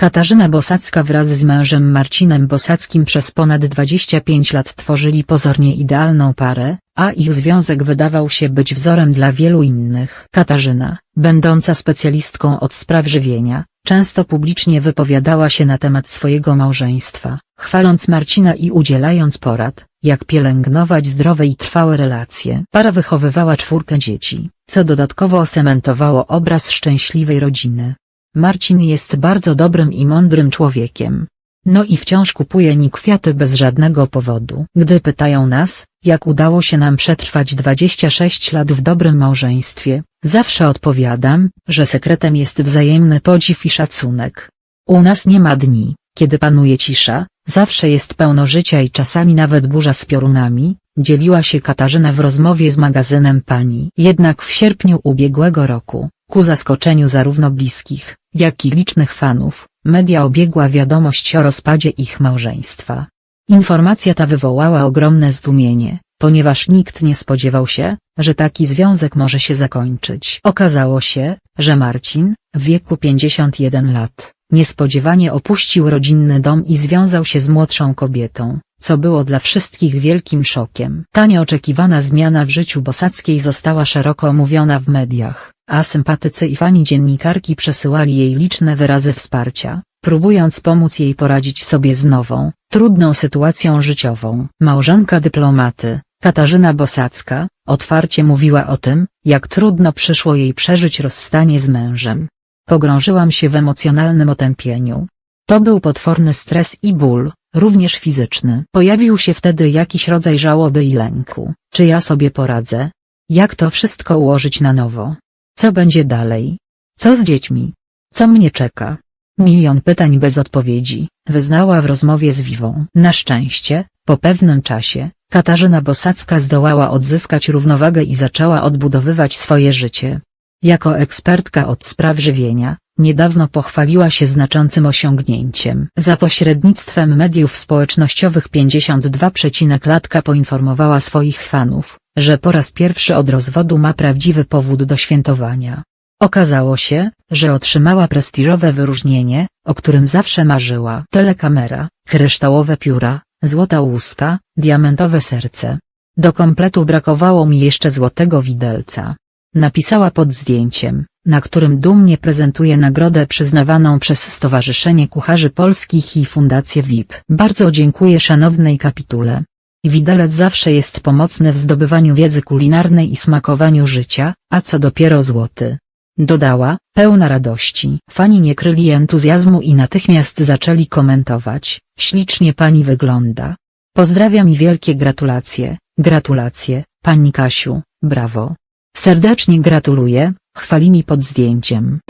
Katarzyna Bosacka wraz z mężem Marcinem Bosackim przez ponad 25 lat tworzyli pozornie idealną parę, a ich związek wydawał się być wzorem dla wielu innych. Katarzyna, będąca specjalistką od spraw żywienia, często publicznie wypowiadała się na temat swojego małżeństwa, chwaląc Marcina i udzielając porad, jak pielęgnować zdrowe i trwałe relacje. Para wychowywała czwórkę dzieci, co dodatkowo cementowało obraz szczęśliwej rodziny. Marcin jest bardzo dobrym i mądrym człowiekiem. No i wciąż kupuje mi kwiaty bez żadnego powodu. Gdy pytają nas, jak udało się nam przetrwać 26 lat w dobrym małżeństwie, zawsze odpowiadam, że sekretem jest wzajemny podziw i szacunek. U nas nie ma dni, kiedy panuje cisza, zawsze jest pełno życia i czasami nawet burza z piorunami, dzieliła się Katarzyna w rozmowie z magazynem Pani. Jednak w sierpniu ubiegłego roku, ku zaskoczeniu zarówno bliskich, jak i licznych fanów, media obiegła wiadomość o rozpadzie ich małżeństwa. Informacja ta wywołała ogromne zdumienie, ponieważ nikt nie spodziewał się, że taki związek może się zakończyć. Okazało się, że Marcin, w wieku 51 lat, niespodziewanie opuścił rodzinny dom i związał się z młodszą kobietą, co było dla wszystkich wielkim szokiem. Ta nieoczekiwana zmiana w życiu Bosackiej została szeroko omówiona w mediach, a sympatycy i fani dziennikarki przesyłali jej liczne wyrazy wsparcia, próbując pomóc jej poradzić sobie z nową, trudną sytuacją życiową. Małżonka dyplomaty, Katarzyna Bosacka, otwarcie mówiła o tym, jak trudno przyszło jej przeżyć rozstanie z mężem. Pogrążyłam się w emocjonalnym otępieniu. To był potworny stres i ból, również fizyczny. Pojawił się wtedy jakiś rodzaj żałoby i lęku. Czy ja sobie poradzę? Jak to wszystko ułożyć na nowo? Co będzie dalej? Co z dziećmi? Co mnie czeka? Milion pytań bez odpowiedzi, wyznała w rozmowie z Wiwą. Na szczęście, po pewnym czasie, Katarzyna Bosacka zdołała odzyskać równowagę i zaczęła odbudowywać swoje życie. Jako ekspertka od spraw żywienia, niedawno pochwaliła się znaczącym osiągnięciem. Za pośrednictwem mediów społecznościowych 52 latka poinformowała swoich fanów, że po raz pierwszy od rozwodu ma prawdziwy powód do świętowania. Okazało się, że otrzymała prestiżowe wyróżnienie, o którym zawsze marzyła. Telekamera, kryształowe pióra, złota łuska, diamentowe serce. Do kompletu brakowało mi jeszcze złotego widelca. Napisała pod zdjęciem, na którym dumnie prezentuje nagrodę przyznawaną przez Stowarzyszenie Kucharzy Polskich i Fundację WIP. Bardzo dziękuję szanownej kapitule. Widelec zawsze jest pomocny w zdobywaniu wiedzy kulinarnej i smakowaniu życia, a co dopiero złoty. Dodała, pełna radości. Fani nie kryli entuzjazmu i natychmiast zaczęli komentować, ślicznie pani wygląda. Pozdrawiam i wielkie gratulacje, gratulacje, pani Kasiu, brawo. Serdecznie gratuluję, chwali mi pod zdjęciem.